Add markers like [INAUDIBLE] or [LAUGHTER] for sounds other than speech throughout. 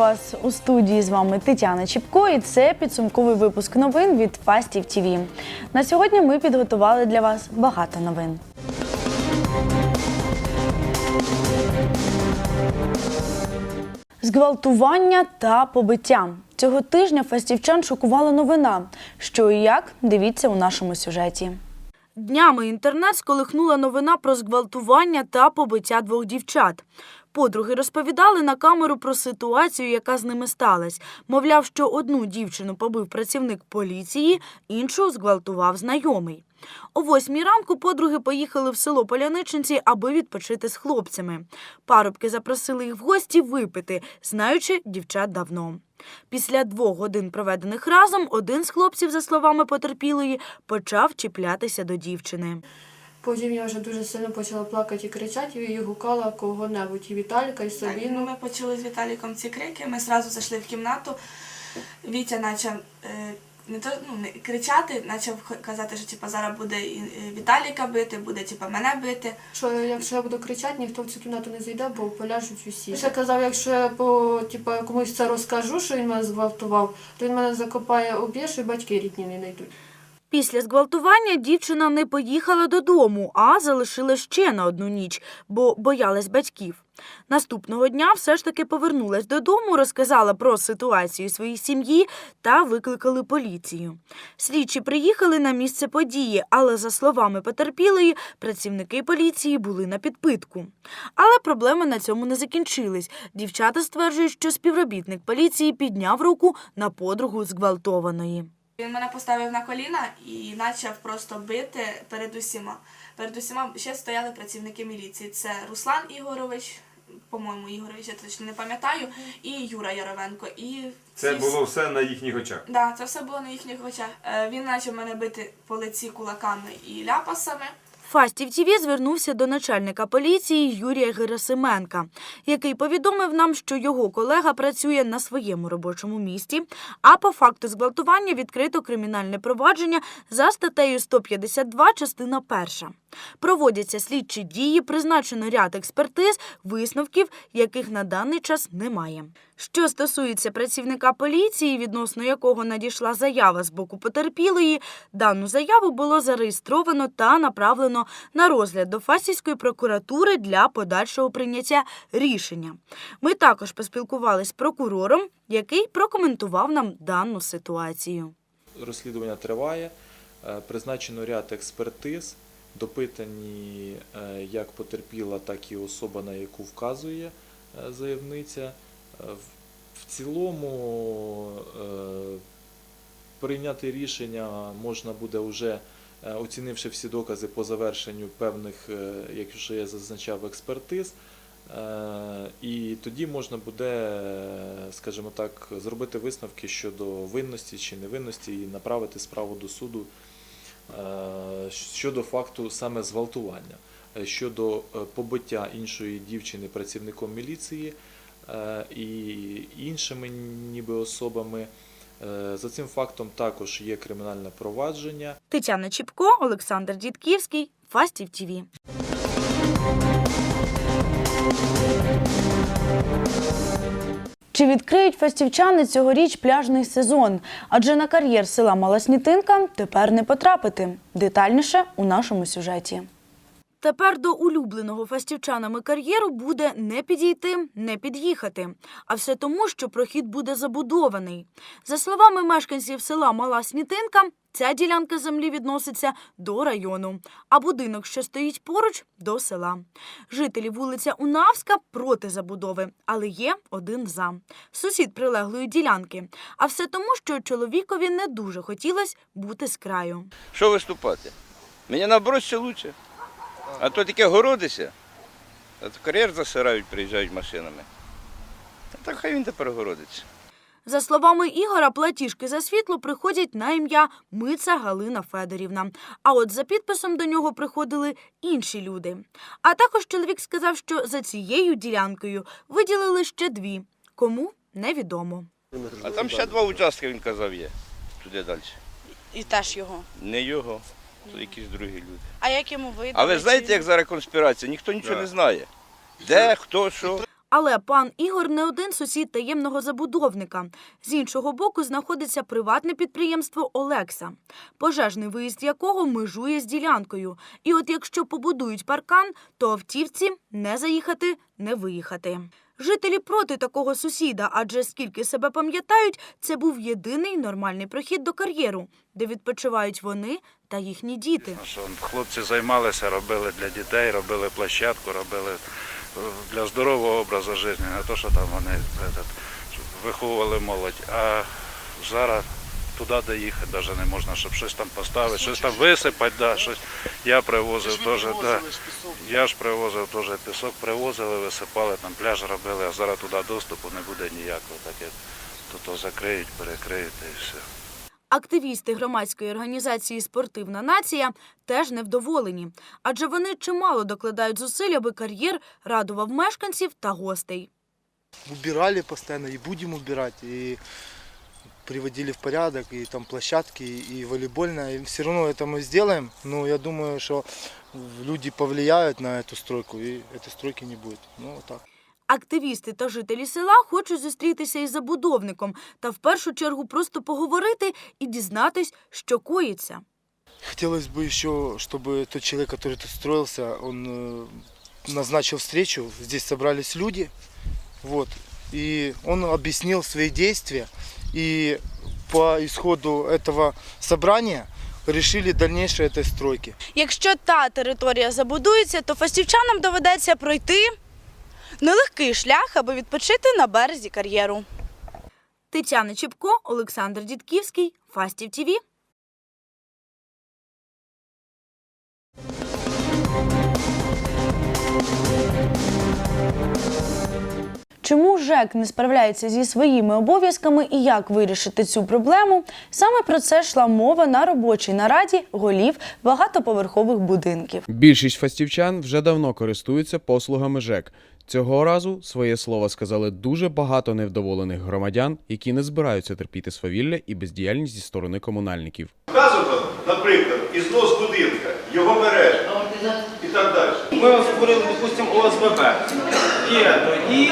вас у студії з вами Тетяна Чіпко, і це підсумковий випуск новин від Фастів ТІВІ. На сьогодні ми підготували для вас багато новин. Зґвалтування та побиття. Цього тижня фастівчан шокувала новина. Що і як, дивіться у нашому сюжеті. Днями інтернет сколихнула новина про зґвалтування та побиття двох дівчат. Подруги розповідали на камеру про ситуацію, яка з ними сталася. Мовляв, що одну дівчину побив працівник поліції, іншу зґвалтував знайомий. О восьмій ранку подруги поїхали в село Поляничинці, аби відпочити з хлопцями. Парубки запросили їх в гості випити, знаючи дівчат давно. Після двох годин, проведених разом, один з хлопців, за словами потерпілої, почав чіплятися до дівчини. Потім я вже дуже сильно почала плакати і кричати, і гукала кого-небудь, і Віталіка, і Так, ну, ми почули з Віталіком ці крики, ми одразу зайшли в кімнату. Вітя почав е, не то, ну, не, кричати, почав х- казати, що типу, зараз буде і, е, Віталіка бити, буде типу, мене бити. Що якщо я буду кричати, ніхто в цю кімнату не зайде, бо поляжуть усі. Ще казав, якщо я по типу, комусь це розкажу, що він мене зґвалтував, то він мене закопає що й батьки рідні не знайдуть. Після зґвалтування дівчина не поїхала додому, а залишила ще на одну ніч, бо боялась батьків. Наступного дня все ж таки повернулась додому, розказала про ситуацію своїй сім'ї та викликали поліцію. Слідчі приїхали на місце події, але, за словами потерпілої, працівники поліції були на підпитку. Але проблеми на цьому не закінчились. Дівчата стверджують, що співробітник поліції підняв руку на подругу зґвалтованої. Він мене поставив на коліна і почав просто бити перед усіма. Перед усіма ще стояли працівники міліції. Це Руслан Ігорович, по-моєму, Ігорович, я точно не пам'ятаю, і Юра Яровенко. І Це ці було все на їхніх очах. Да, це все було на їхніх очах. Е, Він почав мене бити по лиці кулаками і ляпасами. Фастів ТІВІ звернувся до начальника поліції Юрія Герасименка, який повідомив нам, що його колега працює на своєму робочому місці, а по факту зґвалтування відкрито кримінальне провадження за статтею 152, частина 1. Проводяться слідчі дії, призначено ряд експертиз, висновків, яких на даний час немає. Що стосується працівника поліції, відносно якого надійшла заява з боку потерпілої, дану заяву було зареєстровано та направлено на розгляд до Фастівської прокуратури для подальшого прийняття рішення. Ми також поспілкувалися з прокурором, який прокоментував нам дану ситуацію. Розслідування триває, е, призначено ряд експертиз, допитані е, як потерпіла, так і особа, на яку вказує е, заявниця. Е, в- цілому прийняти рішення можна буде вже оцінивши всі докази по завершенню певних, як вже я зазначав, експертиз. І тоді можна буде, скажімо так, зробити висновки щодо винності чи невинності і направити справу до суду щодо факту саме зґвалтування, Е, щодо е, побиття іншої дівчини працівником міліції е, і іншими ніби особами. Е, За цим фактом також є кримінальне провадження. Тетяна Чіпко, Олександр Дідківський, Фастів ТІВІ. Чи відкриють фастівчани цьогоріч пляжний сезон? Адже на кар'єр села Мала Снітинка тепер не потрапити. Детальніше у нашому сюжеті. Тепер до улюбленого фастівчанами кар'єру буде не підійти, не під'їхати. А все тому, що прохід буде забудований. За словами мешканців села Мала Снітинка, ця ділянка землі відноситься до району, а будинок, що стоїть поруч, до села. Жителі вулиця Унавська проти забудови, але є один за. Сусід прилеглої ділянки. А все тому, що чоловікові не дуже хотілося бути з краю. Що виступати? Мені ще краще. А то таке городися, а то кар'єр засирають, приїжджають машинами. А так хай він тепер городиться. За словами Ігора, платіжки за світло приходять на ім'я Миця Галина Федорівна. А от за підписом до нього приходили інші люди. А також чоловік сказав, що за цією ділянкою виділили ще дві. Кому невідомо. А там ще два участки, він казав, є. Туди далі. І теж його. Не його, то якісь другі люди. А як йому вийде? А ви знаєте, як зараз конспірація? Ніхто нічого не знає. Де, хто, що. Але пан Ігор не один сусід таємного забудовника. З іншого боку знаходиться приватне підприємство Олекса, пожежний виїзд якого межує з ділянкою. І от якщо побудують паркан, то автівці не заїхати, не виїхати. Жителі проти такого сусіда, адже скільки себе пам'ятають, це був єдиний нормальний прохід до кар'єру, де відпочивають вони та їхні діти. Хлопці займалися, робили для дітей, робили площадку, робили е, для здорового образу життя, не то, що там вони виховували молодь. А зараз туди доїхати навіть не можна, щоб щось там поставити, щось там висипати, да, щось. Я привозив теж, да, я ж привозив теж пісок, привозили, висипали, там пляж робили, а зараз туди доступу не буде ніякого. Таке тут то закриють, перекриють і все. Активісти громадської організації Спортивна нація теж невдоволені, адже вони чимало докладають зусиль, аби кар'єр радував мешканців та гостей. убирали постоянно и будем убирать, и приводили в порядок, и там площадки, и волейбольная, и все равно это мы сделаем, но я думаю, что люди повлияют на эту стройку, и этой стройки не будет. Ну, вот так. Активісти та жителі села хочуть зустрітися із забудовником та в першу чергу просто поговорити і дізнатись, що коїться. Хотелось бы еще, чтобы тот человек, который тут строился, он э, назначил встречу, здесь собрались люди, вот, и он объяснил свои действия, и по исходу этого собрания решили дальнейшей этой стройки. Якщо та територія забудується, то фастівчанам доведеться пройти нелегкий шлях, аби відпочити на березі кар'єру. Тетяна Чіпко, Олександр Дідківський, Фастів ТІВІ. Чому ЖЕК не справляється зі своїми обов'язками і як вирішити цю проблему? Саме про це йшла мова на робочій нараді голів багатоповерхових будинків. Більшість фастівчан вже давно користуються послугами ЖЕК. Цього разу своє слово сказали дуже багато невдоволених громадян, які не збираються терпіти свавілля і бездіяльність зі сторони комунальників. Вказано, наприклад, ізнос будинка, його мережі і так далі. Ми створили, допустимо, ОСББ. Є, і,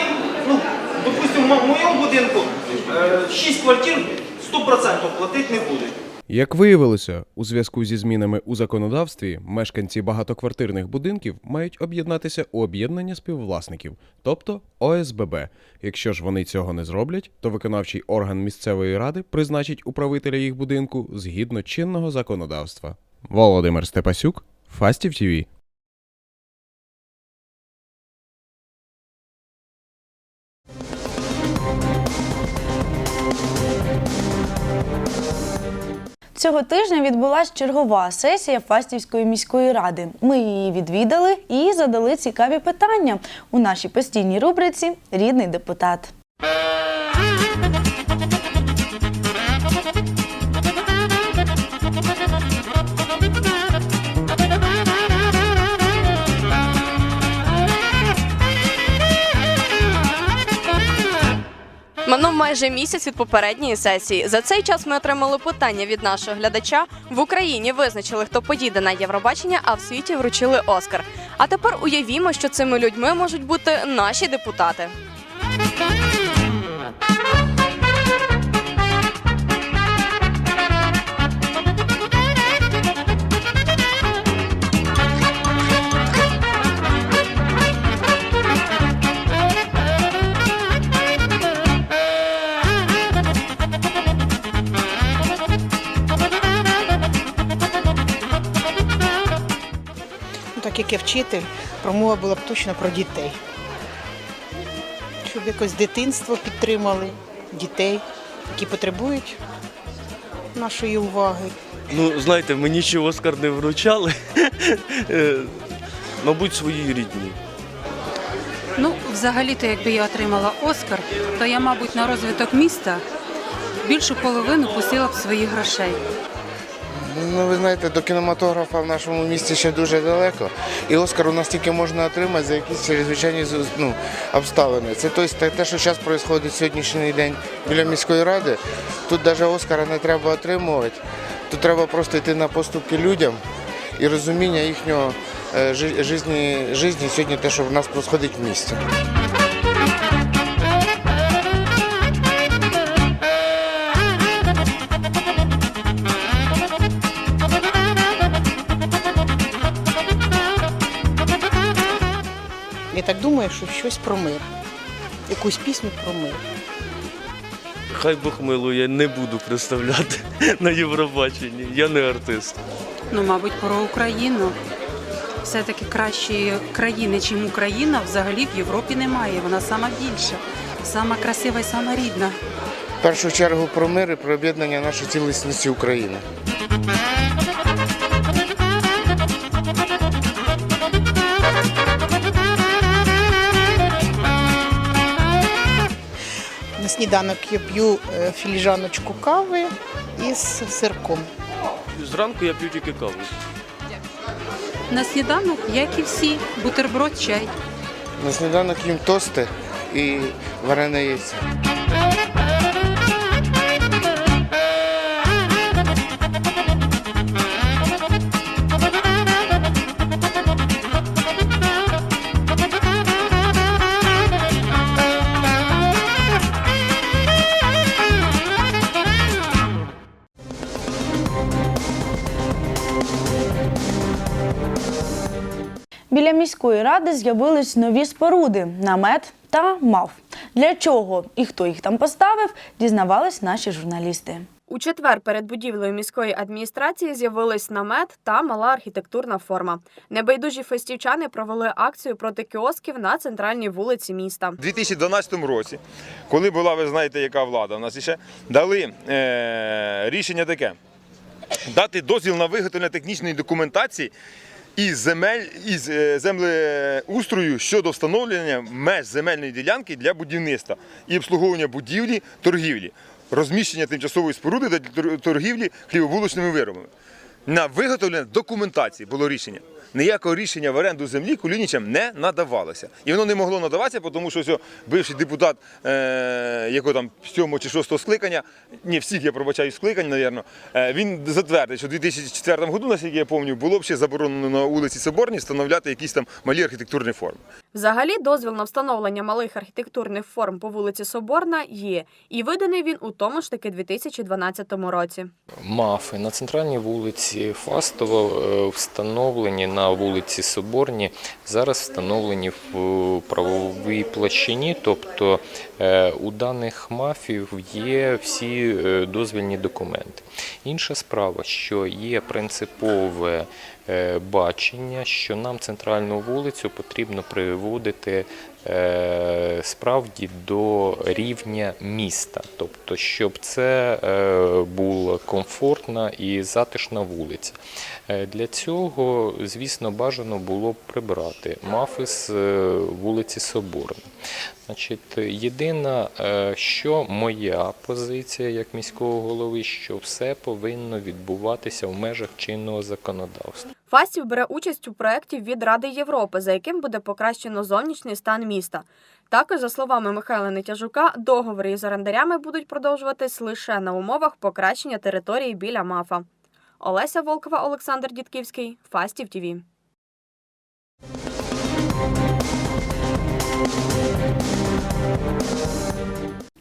ну, допустимо, в моєму будинку 6 квартир 100% платити не будуть. Як виявилося, у зв'язку зі змінами у законодавстві мешканці багатоквартирних будинків мають об'єднатися у об'єднання співвласників, тобто ОСББ. Якщо ж вони цього не зроблять, то виконавчий орган місцевої ради призначить управителя їх будинку згідно чинного законодавства. Володимир Степасюк, Фастів ТІВІ. Цього тижня відбулася чергова сесія Фастівської міської ради. Ми її відвідали і задали цікаві питання у нашій постійній рубриці Рідний депутат. Минув майже місяць від попередньої сесії. За цей час ми отримали питання від нашого глядача. В Україні визначили, хто поїде на Євробачення, а в світі вручили Оскар. А тепер уявімо, що цими людьми можуть бути наші депутати. Я вчитель, промова була б точно про дітей. Щоб якось дитинство підтримали, дітей, які потребують нашої уваги. Ну, знаєте, мені ще Оскар не вручали. [LAUGHS] Е, Мабуть, свої рідні. Ну, взагалі-то, якби я отримала Оскар, то я, мабуть, на розвиток міста більшу половину пустила б своїх грошей. Ну, ви знаєте, до кінематографа в нашому місті ще дуже далеко. І Оскар у нас тільки можна отримати за якісь чрезвичайні ну, обставини. Це тобто, те, що зараз відбувається сьогоднішній день біля міської ради. Тут навіть Оскара не треба отримувати. Тут треба просто йти на поступки людям і розуміння їхнього е, жи- жизні, жизні сьогодні те, що в нас відбувається в місті. Думаю, що щось про мир. Якусь пісню про мир. Хай Бог милує, не буду представляти [LAUGHS] на Євробаченні. Я не артист. Ну, мабуть, про Україну. Все-таки кращої країни, чим Україна, взагалі в Європі немає. Вона сама більша, сама красива і сама рідна. В першу чергу про мир і про об'єднання нашої цілісності України. Сніданок я п'ю е, філіжаночку кави із сирком. Зранку я п'ю тільки каву. На сніданок, як і всі, бутерброд, чай. На сніданок їм тости і варене яйце. Міської ради з'явились нові споруди намет та мав. Для чого і хто їх там поставив, дізнавались наші журналісти. У четвер перед будівлею міської адміністрації з'явились намет та мала архітектурна форма. Небайдужі фестівчани провели акцію проти кіосків на центральній вулиці міста. У 2012 році, коли була, ви знаєте, яка влада у нас ще, дали е, рішення таке: дати дозвіл на виготовлення технічної документації із земель із е, землеустрою щодо встановлення меж земельної ділянки для будівництва і обслуговування будівлі, торгівлі, розміщення тимчасової споруди для тор- торгівлі хлібовулочними виробами. На виготовлення документації було рішення. Ніякого рішення в оренду землі кулінічам не надавалося. І воно не могло надаватися, тому що ось бивший депутат, е, якого там 7 чи 6 скликання, ні, всіх я пробачаю скликань, мабуть, е, він затвердив, що в 2004 році, наскільки я пам'ятаю, було б ще заборонено на вулиці Соборній встановляти якісь там малі архітектурні форми. Взагалі, дозвіл на встановлення малих архітектурних форм по вулиці Соборна є, і виданий він у тому ж таки 2012 році. Мафи на центральній вулиці Фастова е, встановлені на вулиці Соборні. Зараз встановлені в правовій площині, тобто у даних мафів є всі е, дозвільні документи. Інша справа, що є принципове е, бачення, що нам центральну вулицю потрібно приводити е, справді до рівня міста, тобто, щоб це е, була комфортна і затишна вулиця. Е, Для цього, звісно, бажано було б прибрати мафи з е, вулиці Соборна. Значить, єдина, е, що моя позиція як міського голови, що все повинно відбуватися в межах чинного законодавства. Фастів бере участь у проєкті від Ради Європи, за яким буде покращено зовнішній стан міста. Також, за словами Михайла Нетяжука, договори із орендарями будуть продовжуватись лише на умовах покращення території біля мафа. Олеся Волкова, Олександр Дідківський, Фастів ТІВІ.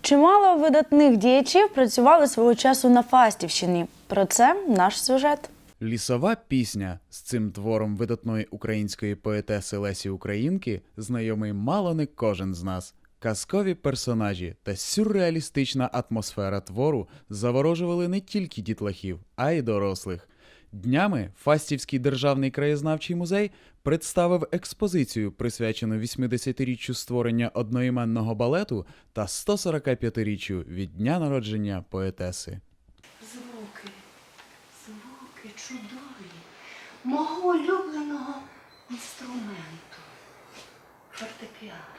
Чимало видатних діячів працювали свого часу на Фастівщині. Про це наш сюжет. Лісова пісня з цим твором видатної української поетеси Лесі Українки знайомий мало не кожен з нас. Казкові персонажі та сюрреалістична атмосфера твору заворожували не тільки дітлахів, а й дорослих. Днями Фастівський державний краєзнавчий музей представив експозицію, присвячену 80-річчю створення одноіменного балету та 145-річчю від дня народження поетеси. Звуки, звуки чудові мого улюбленого інструменту фортепіано.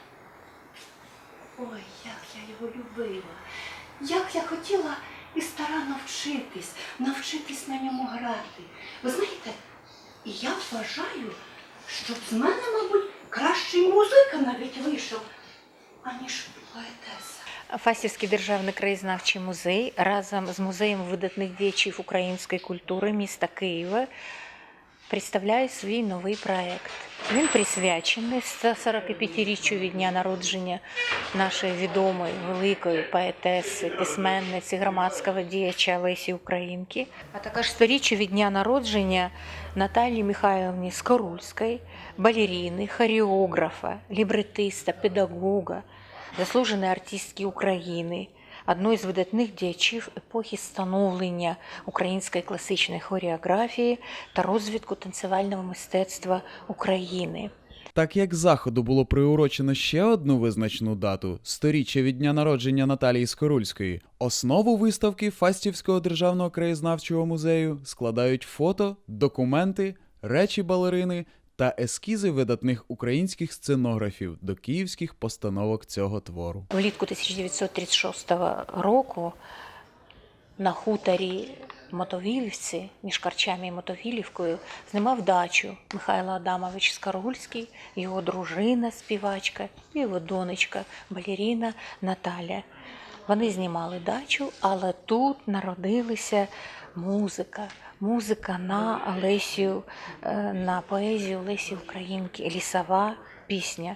Ой, як я його любила, як я хотіла і стара навчитись, навчитись на ньому грати. Ви знаєте, я вважаю, щоб з мене, мабуть, кращий музика навіть вийшов, аніж поетеса. Фастівський державний краєзнавчий музей разом з музеєм видатних діячів української культури міста Києва представляю свій новий проект. Він присвячений 145-річчю від дня народження нашої відомої великої поетеси, письменниці, громадського діяча Лесі Українки, а також 100-річчю від дня народження Наталії Михайловні Скорульської, балеріни, хореографа, лібретиста, педагога, заслуженої артистки України, одної з видатних діячів епохи становлення української класичної хореографії та розвитку танцювального мистецтва України. Так як заходу було приурочено ще одну визначну дату сторіччя від дня народження Наталії Скорульської, основу виставки Фастівського державного краєзнавчого музею складають фото, документи, речі балерини та ескізи видатних українських сценографів до київських постановок цього твору. Влітку 1936 року на хуторі Мотовілівці між Карчами і Мотовілівкою знімав дачу Михайло Адамович Скаргульський, його дружина, співачка і його донечка, балеріна Наталя. Вони знімали дачу, але тут народилася музика. Музика на Лесію, е, на поезію Лесі Українки, лісова пісня.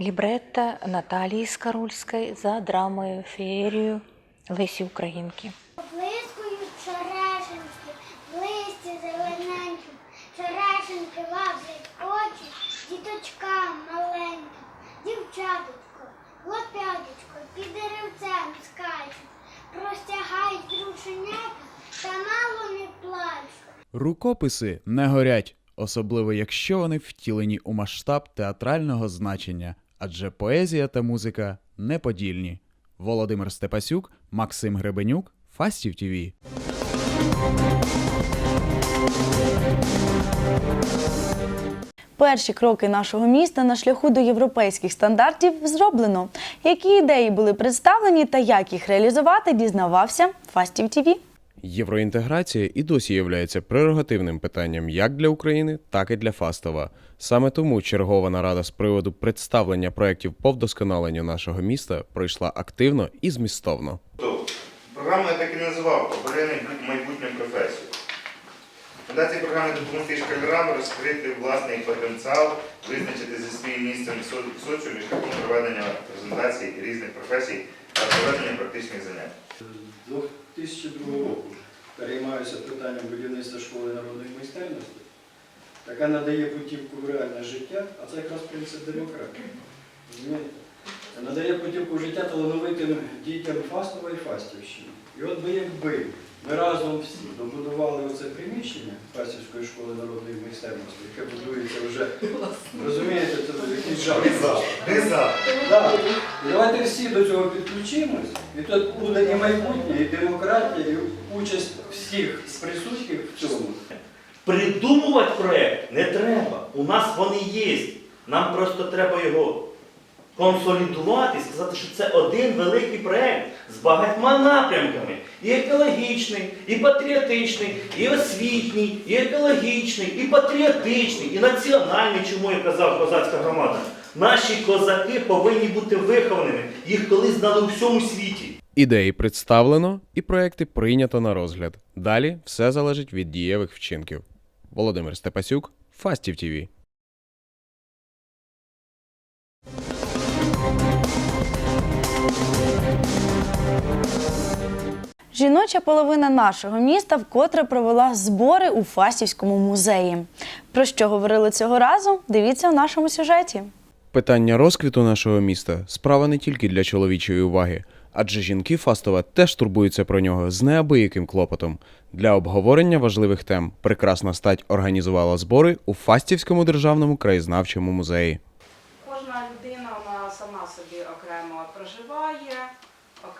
Лібретта Наталії Скарульської за драмою Феєрію Лесі Українки. Блискують черешеньки, в листі зелененьким, черешеньки лаблять очі, діточкам маленьким, дівчаточко, хлоп'яточко, під деревцем скачуть, простягають рушенята та мало не плачуть. Рукописи не горять, особливо якщо вони втілені у масштаб театрального значення, адже поезія та музика неподільні. Володимир Степасюк, Максим Гребенюк, Фастів ТІВІ. Перші кроки нашого міста на шляху до європейських стандартів зроблено. Які ідеї були представлені та як їх реалізувати, дізнавався Фастів ТІВІ. Євроінтеграція і досі являється прерогативним питанням як для України, так і для Фастова. Саме тому чергова нарада з приводу представлення проєктів по вдосконаленню нашого міста пройшла активно і змістовно. Програму я так і називав «Обережний майбутню професію. Мета цієї програми допомогти школярам розкрити власний потенціал, визначити зі своїм місцем соціумі шляхом проведення презентацій різних професій та проведення практичних занять. 2002 року переймаюся питанням будівництва школи народної майстерності, яка надає путівку в реальне життя, а це якраз принцип демократії. Надає путівку життя талановитим дітям Фастова і Фастівщини. І от би якби ми разом всі добудували оце приміщення Фастівської школи народної майстерності, яке будується вже, розумієте, це якийсь жах. Ми за. Ми за. Так. Давайте всі до цього підключимось, і тут буде і майбутнє, і демократія, і участь всіх присутніх в цьому. Придумувати проєкт не треба. У нас вони є. Нам просто треба його консолідувати сказати, що це один великий проєкт з багатьма напрямками. І екологічний, і патріотичний, і освітній, і екологічний, і патріотичний, і національний, чому я казав козацька громада. Наші козаки повинні бути вихованими. Їх колись знали у всьому світі. Ідеї представлено і проекти прийнято на розгляд. Далі все залежить від дієвих вчинків. Володимир Степасюк, Фастів ТІВІ. Жіноча половина нашого міста вкотре провела збори у Фастівському музеї. Про що говорили цього разу? Дивіться в нашому сюжеті. Питання розквіту нашого міста справа не тільки для чоловічої уваги, адже жінки Фастова теж турбуються про нього з неабияким клопотом. Для обговорення важливих тем прекрасна стать організувала збори у Фастівському державному краєзнавчому музеї. Кожна людина вона сама собі окремо проживає,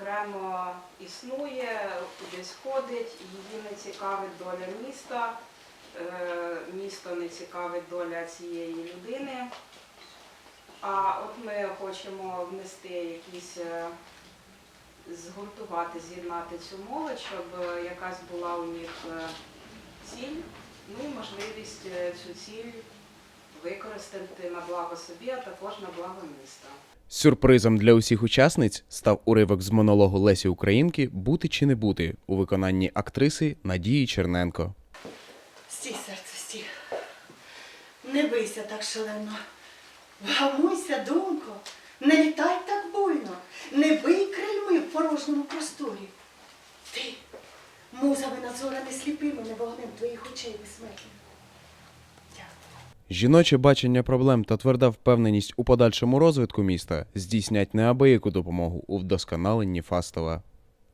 окремо існує, кудись ходить, її не цікавить доля міста, е, місто не цікавить доля цієї людини. А от ми хочемо внести якісь, е, згуртувати, з'єднати цю молодь, щоб е, якась була у них ціль, ну і можливість цю ціль використати на благо собі, а також на благо міста. Сюрпризом для усіх учасниць став уривок з монологу Лесі Українки Бути чи не бути у виконанні актриси Надії Черненко. Стій, серце, Не бийся так шалено. Вгамуйся, думко, не літай так буйно, не бий крильми в порожньому просторі. Ти, музами надзорами сліпими, не вогнем твоїх очей безсмертних. Жіноче бачення проблем та тверда впевненість у подальшому розвитку міста здійснять неабияку допомогу у вдосконаленні Фастова.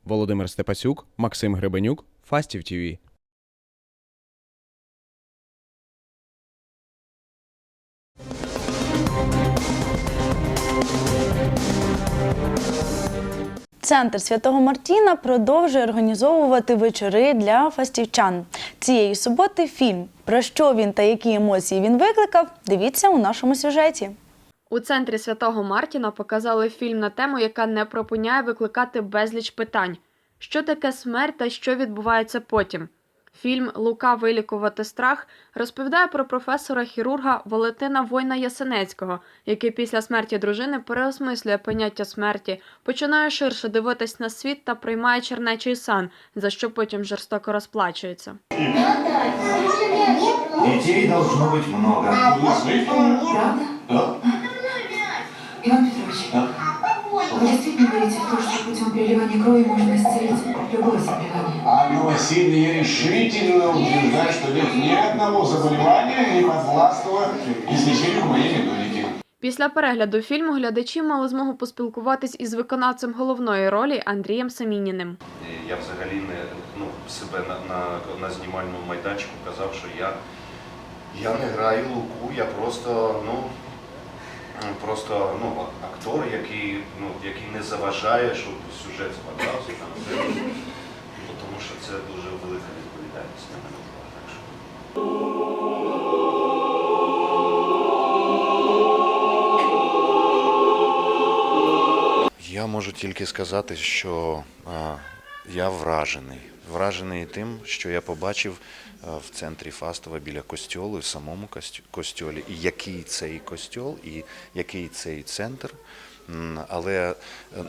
Володимир Степасюк, Максим Гребенюк, Фастів ТІВІ. Центр Святого Мартіна продовжує організовувати вечори для фастівчан. Цієї суботи фільм. Про що він та які емоції він викликав, дивіться у нашому сюжеті. У центрі святого Мартіна показали фільм на тему, яка не пропиняє викликати безліч питань: що таке смерть та що відбувається потім. Фільм Лука вилікувати страх розповідає про професора-хірурга Валентина Война Ясенецького, який після смерті дружини переосмислює поняття смерті, починає ширше дивитись на світ та приймає чернечий сан, за що потім жорстоко розплачується. Детей должно быть много. Петрович, вы действительно верите в то, что путем переливания крови можно исцелить любое заболевание? А новосильные решительно утверждают, что нет ни одного заболевания, не подвластного излечению моей методики. Після перегляду фільму глядачі мали змогу поспілкуватись із виконавцем головної ролі Андрієм Самініним. Я взагалі не ну, себе на, на, на знімальному майданчику казав, що я, я не граю луку, я просто, ну, просто ну, актор, який, ну, який не заважає, щоб сюжет складався. Там, все. Ну, тому що це дуже велика відповідальність на мене була. Так що... Я можу тільки сказати, що я вражений. Вражений тим, що я побачив в центрі Фастова біля костьолу, в самому костьолі, і який цей костьол, і який цей центр. Але е,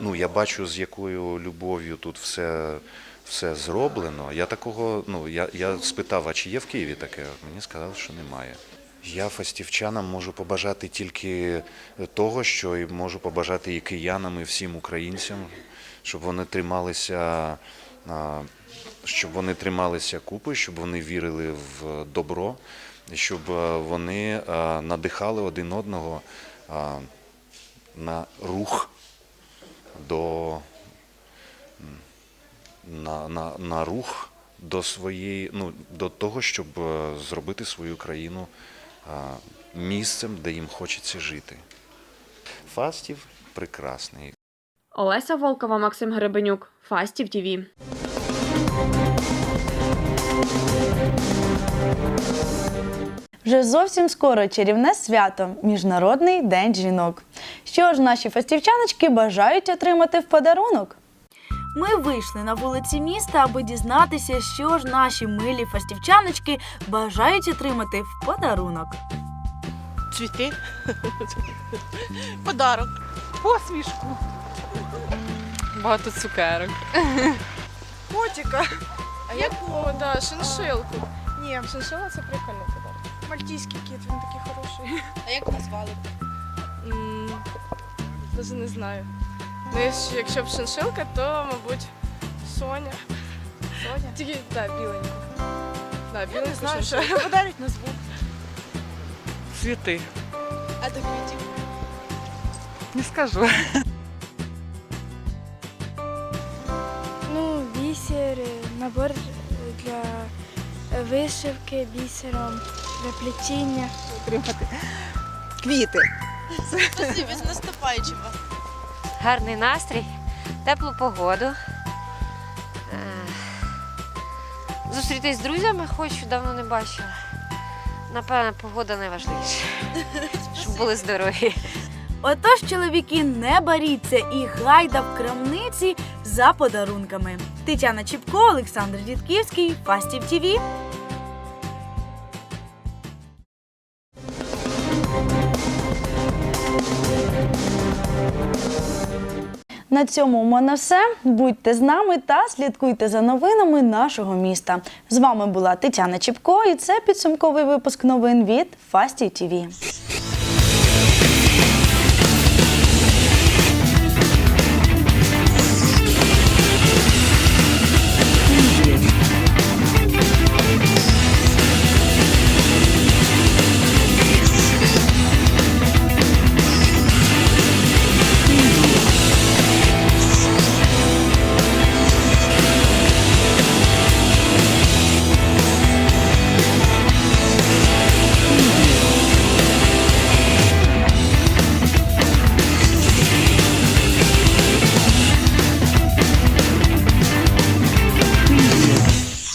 ну, я бачу, з якою любов'ю тут все, все зроблено. Я такого, ну, я, я спитав, а чи є в Києві таке? Мені сказали, що немає. Я фастівчанам можу побажати тільки того, що і можу побажати і киянам, і всім українцям, щоб вони трималися, щоб вони трималися купи, щоб вони вірили в добро, щоб вони надихали один одного на рух до на, на, на рух до своєї, ну, до того, щоб е, зробити свою країну місцем, де їм хочеться жити. Фастів прекрасний. Олеся Волкова, Максим Гребенюк, Фастів ТІВІ. Вже зовсім скоро чарівне свято Міжнародний день жінок. Що ж наші фастівчаночки бажають отримати в подарунок? Ми вийшли на вулиці міста, аби дізнатися, що ж наші милі фастівчаночки бажають отримати в подарунок. Цвіти. Подарок. Посмішку. Багато цукерок. Котика. А як О, да, шиншилку. Ні, шиншила це прикольний подарунок. Мальтійський кіт, він такий хороший. А як назвали? Даже не знаю. Ну, якщо- б шиншилка, то, мабуть, Соня. Соня? Тільки, так, да, біленька. Да, біленьку знаю, що подарить назву. Цвіти. А до квітів? Не скажу. Ну, бісер, набор для вишивки бісером, для плетіння. Квіти. Спасибі, з наступаючим вас. Гарний настрій, теплу погоду. Е, Зустрітись з друзями хочу, давно не бачила. Напевно, погода найважливіша. Щоб були здорові. Отож, чоловіки, не боріться і гайда в крамниці за подарунками. Тетяна Чіпко, Олександр Дідківський, Фастів ТІВІ. На цьому у мене все. Будьте з нами та слідкуйте за новинами нашого міста. З вами була Тетяна Чіпко, і це підсумковий випуск новин від Фасті ТІВІ.